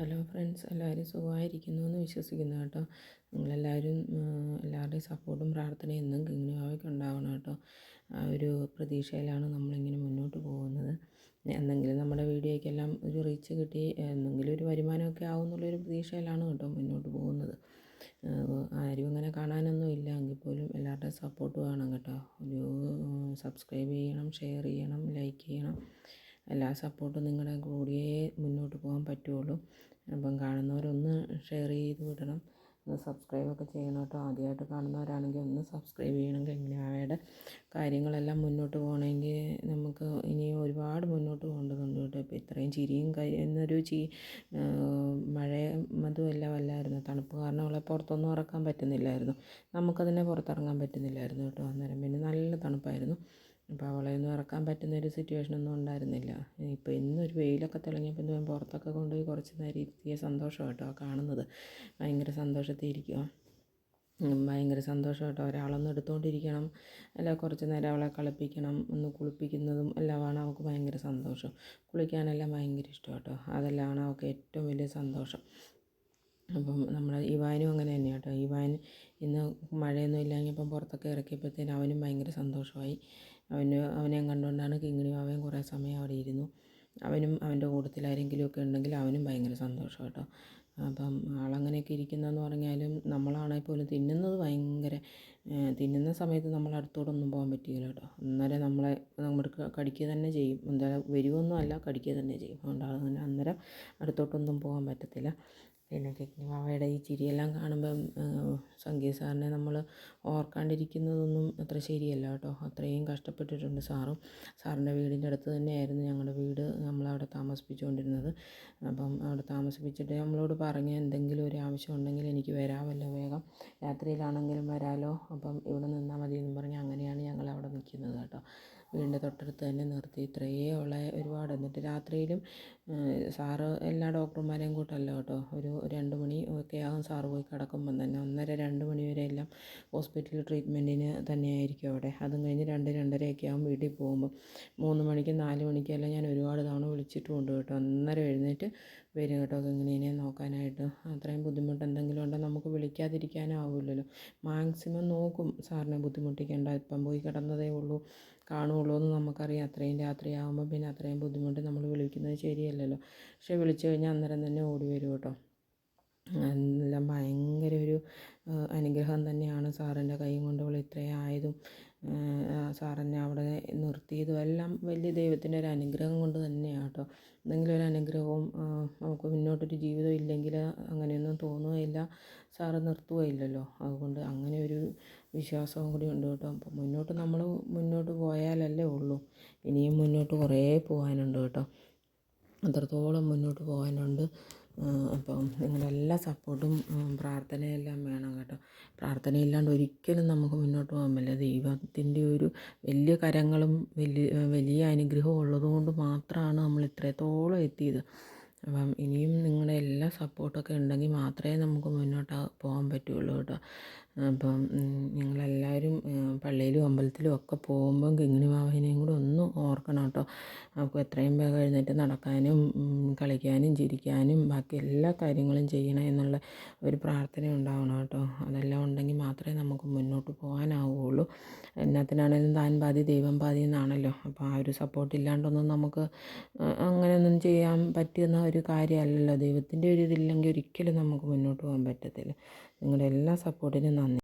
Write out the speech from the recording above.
Hello friends എല്ലാവരും സുഖമായിരിക്കുന്നു എന്ന് വിശ്വസിക്കുന്നു കേട്ടോ. നിങ്ങളെല്ലാവരും എല്ലാവരുടെയും സപ്പോർട്ടും പ്രാർത്ഥനയും എന്നും ബാവയ്ക്ക് ഉണ്ടാവണം കേട്ടോ. ആ ഒരു പ്രതീക്ഷയിലാണ് നമ്മളിങ്ങനെ മുന്നോട്ട് പോകുന്നത്. എന്തെങ്കിലും നമ്മുടെ വീഡിയോയ്ക്കെല്ലാം ഒരു റീച്ച് കിട്ടി എന്തെങ്കിലും ഒരു വരുമാനമൊക്കെ ആവും എന്നുള്ളൊരു പ്രതീക്ഷയിലാണ് കേട്ടോ മുന്നോട്ട് പോകുന്നത്. ആരും അങ്ങനെ കാണാനൊന്നും ഇല്ല. എങ്കിൽ പോലും എല്ലാവരുടെയും സപ്പോർട്ട് വേണം കേട്ടോ. ഒരു സബ്സ്ക്രൈബ് ചെയ്യണം ഷെയർ ചെയ്യണം ലൈക്ക് ചെയ്യണം. എല്ലാ സപ്പോർട്ടും നിങ്ങളുടെ കൂടിയേ മുന്നോട്ട് പോകാൻ പറ്റുള്ളൂ. അപ്പം കാണുന്നവരൊന്ന് ഷെയർ ചെയ്ത് വിടണം. ഒന്ന് സബ്സ്ക്രൈബൊക്കെ ചെയ്യണം കേട്ടോ. ആദ്യമായിട്ട് കാണുന്നവരാണെങ്കിൽ ഒന്ന് സബ്സ്ക്രൈബ് ചെയ്യണമെങ്കിൽ എങ്ങനെയാണ് കാര്യങ്ങളെല്ലാം മുന്നോട്ട് പോകണമെങ്കിൽ നമുക്ക് ഇനി ഒരുപാട് മുന്നോട്ട് പോകേണ്ടതുണ്ട് കേട്ടോ. ഇപ്പോൾ ഇത്രയും ചിരിയും എന്നൊരു ചി മഴ അതുമെല്ലാം വല്ലായിരുന്നു തണുപ്പ് കാരണം അവളെ പുറത്തൊന്നും ഇറക്കാൻ പറ്റുന്നില്ലായിരുന്നു. നമുക്കതിനെ പുറത്തിറങ്ങാൻ പറ്റുന്നില്ലായിരുന്നു കേട്ടോ. അന്നേരം പിന്നെ നല്ല തണുപ്പായിരുന്നു. അപ്പോൾ അവളെ ഒന്നും ഇറക്കാൻ പറ്റുന്ന ഒരു സിറ്റുവേഷൻ ഒന്നും ഉണ്ടായിരുന്നില്ല. ഇപ്പോൾ ഇന്നൊരു വെയിലൊക്കെ തെളിഞ്ഞപ്പോൾ ഇന്ന് പുറത്തൊക്കെ കൊണ്ടുപോയി കുറച്ച് നേരം ഇരുത്തിയ സന്തോഷം കേട്ടോ കാണുന്നത്. ഭയങ്കര സന്തോഷത്തിൽ ഇരിക്കുക ഭയങ്കര സന്തോഷം കേട്ടോ ഒരാളൊന്ന് എടുത്തുകൊണ്ടിരിക്കണം അല്ല കുറച്ച് നേരം അവളെ കളിപ്പിക്കണം. ഒന്ന് കുളിപ്പിക്കുന്നതും എല്ലാമാണ് അവൾക്ക് ഭയങ്കര സന്തോഷം. കുളിക്കാനെല്ലാം ഭയങ്കര ഇഷ്ടം കേട്ടോ അതെല്ലാമാണ് അവൾക്ക് ഏറ്റവും വലിയ സന്തോഷം. അപ്പം നമ്മുടെ ഇവാനും അങ്ങനെ തന്നെയാണ് കേട്ടോ. ഇവാൻ ഇന്ന് മഴയൊന്നും ഇല്ലാഞ്ഞപ്പം പുറത്തൊക്കെ ഇറക്കിയപ്പോഴത്തേനും അവനും ഭയങ്കര സന്തോഷമായി. അവന് അവനെയും കണ്ടുകൊണ്ടാണ് കിങ്ങിണി വാവയും കുറേ സമയം അവിടെ ഇരുന്നു. അവനും അവന്റെ കൂട്ടത്തിൽ ആരെങ്കിലുമൊക്കെ ഉണ്ടെങ്കിൽ അവനും ഭയങ്കര സന്തോഷം കേട്ടോ. അപ്പം ആളങ്ങനെയൊക്കെ ഇരിക്കുന്നതെന്ന് പറഞ്ഞാലും നമ്മളാണെങ്കിൽ പോലും തിന്നുന്നത് ഭയങ്കര തിന്നുന്ന സമയത്ത് നമ്മൾ അടുത്തോട്ടൊന്നും പോകാൻ പറ്റില്ല കേട്ടോ. അന്നേരം നമ്മളെ നമ്മൾക്ക് കടിക്കുക തന്നെ ചെയ്യും. എന്താ വരുമൊന്നും അല്ല കടിക്കുക തന്നെ ചെയ്യും. അതുകൊണ്ട് അന്നേരം അടുത്തോട്ടൊന്നും പോകാൻ പറ്റത്തില്ല. പിന്നെ കിക്കിനി വാവയുടെ ഈ ചിരിയെല്ലാം കാണുമ്പം സംഗീത് സാറിനെ നമ്മൾ ഓർക്കാണ്ടിരിക്കുന്നതൊന്നും അത്ര ശരിയല്ല കേട്ടോ. അത്രയും കഷ്ടപ്പെട്ടിട്ടുണ്ട് സാറും. സാറിന്റെ വീടിന്റെ അടുത്ത് തന്നെയായിരുന്നു ഞങ്ങളുടെ വീട്. നമ്മളവിടെ താമസിപ്പിച്ചുകൊണ്ടിരുന്നത്. അപ്പം അവിടെ താമസിപ്പിച്ചിട്ട് നമ്മളോട് പറഞ്ഞ് എന്തെങ്കിലും ഒരു ആവശ്യം ഉണ്ടെങ്കിൽ എനിക്ക് വരാമല്ലോ വേഗം. രാത്രിയിലാണെങ്കിലും വരാമല്ലോ അപ്പം ഇവിടെ നിന്നാൽ മതി എന്ന് പറഞ്ഞ് അങ്ങനെയാണ് ഞങ്ങൾ അവിടെ നിൽക്കുന്നത് കേട്ടോ. വീടിന്റെ തൊട്ടടുത്ത് തന്നെ നിർത്തി. ഇത്രയേ ഉള്ള ഒരുപാട്. എന്നിട്ട് രാത്രിയിലും സാറ് എല്ലാ ഡോക്ടർമാരെയും കൂട്ടല്ല കേട്ടോ. ഒരു രണ്ട് മണി ഒക്കെ ആകും സാറ് പോയി കിടക്കുമ്പം തന്നെ. ഒന്നര രണ്ട് മണി വരെ എല്ലാം ഹോസ്പിറ്റൽ ട്രീറ്റ്മെന്റിന് തന്നെയായിരിക്കും അവിടെ. അതും കഴിഞ്ഞ് രണ്ട് രണ്ടരയൊക്കെ ആകും വീട്ടിൽ പോകുമ്പം. മൂന്ന് മണിക്ക് നാല് മണിക്കെല്ലാം ഞാൻ ഒരുപാട് തവണ വിളിച്ചിട്ടുമുണ്ട് കേട്ടോ. അന്നേരം എഴുന്നേറ്റ് വരും കേട്ടോ കിങ്ങിണീനെ നോക്കാനായിട്ട്. അത്രയും ബുദ്ധിമുട്ട് എന്തെങ്കിലും ഉണ്ടോ? നമുക്ക് വിളിക്കാതിരിക്കാനാവില്ലല്ലോ മാക്സിമം നോക്കും സാറിനെ ബുദ്ധിമുട്ടിക്കേണ്ട. ഇപ്പം പോയി കിടന്നതേ ഉള്ളൂ. കാണുകയുള്ളൂ എന്ന് നമുക്കറിയാം. അത്രയും രാത്രിയാകുമ്പോൾ പിന്നെ അത്രയും ബുദ്ധിമുട്ട് നമ്മൾ വിളിക്കുന്നത് ശരിയല്ലല്ലോ. പക്ഷേ വിളിച്ചു കഴിഞ്ഞാൽ അന്നേരം തന്നെ ഓടി വരും കേട്ടോ. എല്ലാം ഭയങ്കര അനുഗ്രഹം തന്നെയാണ് സാറിന്റെ കൈ കൊണ്ട് അവൾ ഇത്രയും ആയതും. സാറെന്നെ അവിടെ നിർത്തിയതും എല്ലാം വലിയ ദൈവത്തിന്റെ ഒരു അനുഗ്രഹം കൊണ്ട് തന്നെയാണ് കേട്ടോ. എന്തെങ്കിലും ഒരു അനുഗ്രഹവും നമുക്ക് മുന്നോട്ടൊരു ജീവിതം ഇല്ലെങ്കിൽ അങ്ങനെയൊന്നും തോന്നുകയില്ല. സാറ് നിർത്തുകയില്ലല്ലോ. അതുകൊണ്ട് അങ്ങനെ ഒരു വിശ്വാസവും കൂടി ഉണ്ട് കേട്ടോ. അപ്പം മുന്നോട്ട് നമ്മൾ മുന്നോട്ട് പോയാലല്ലേ ഉള്ളൂ. ഇനിയും മുന്നോട്ട് കുറേ പോകാനുണ്ട് കേട്ടോ. അത്രത്തോളം മുന്നോട്ട് പോകാനുണ്ട്. അപ്പം നിങ്ങളുടെ എല്ലാ സപ്പോർട്ടും പ്രാർത്ഥനയെല്ലാം വേണം കേട്ടോ. പ്രാർത്ഥനയില്ലാണ്ട് ഒരിക്കലും നമുക്ക് മുന്നോട്ട് പോകാൻ പറ്റില്ല. ദൈവത്തിന്റെ ഒരു വലിയ കരങ്ങളും വലിയ വലിയ അനുഗ്രഹവും ഉള്ളതുകൊണ്ട് മാത്രമാണ് നമ്മൾ ഇത്രത്തോളം എത്തിയത്. അപ്പം ഇനിയും നിങ്ങളുടെ എല്ലാ സപ്പോർട്ടൊക്കെ ഉണ്ടെങ്കിൽ മാത്രമേ നമുക്ക് മുന്നോട്ട് പോകാൻ പറ്റുള്ളൂ കേട്ടോ. അപ്പം നിങ്ങളെല്ലാവരും പള്ളിയിലും അമ്പലത്തിലും ഒക്കെ പോകുമ്പം കിങ്ങിണി വാവനെയും കൂടെ ഒന്ന് ഓർക്കണം കേട്ടോ. നമുക്ക് എത്രയും വേഗം എഴുന്നേറ്റ് നടക്കാനും കളിക്കാനും ചിരിക്കാനും ബാക്കി എല്ലാ കാര്യങ്ങളും ചെയ്യണം എന്നുള്ള ഒരു പ്രാർത്ഥന ഉണ്ടാവണം കേട്ടോ. അതെല്ലാം ഉണ്ടെങ്കിൽ മാത്രമേ നമുക്ക് മുന്നോട്ട് പോകാനാവുകയുള്ളൂ എന്നാത്തിനാണേലും താൻ പാതി ദൈവം പാതി എന്നാണല്ലോ. അപ്പോൾ ആ ഒരു സപ്പോർട്ട് ഇല്ലാണ്ടൊന്നും നമുക്ക് അങ്ങനെയൊന്നും ചെയ്യാൻ പറ്റുന്ന ഒരു കാര്യമല്ലല്ലോ. ദൈവത്തിന്റെ ഒരു ഇതില്ലെങ്കിൽ ഒരിക്കലും നമുക്ക് മുന്നോട്ട് പോകാൻ പറ്റത്തില്ല. നിങ്ങളുടെ എല്ലാ സപ്പോർട്ടിനും നന്ദി.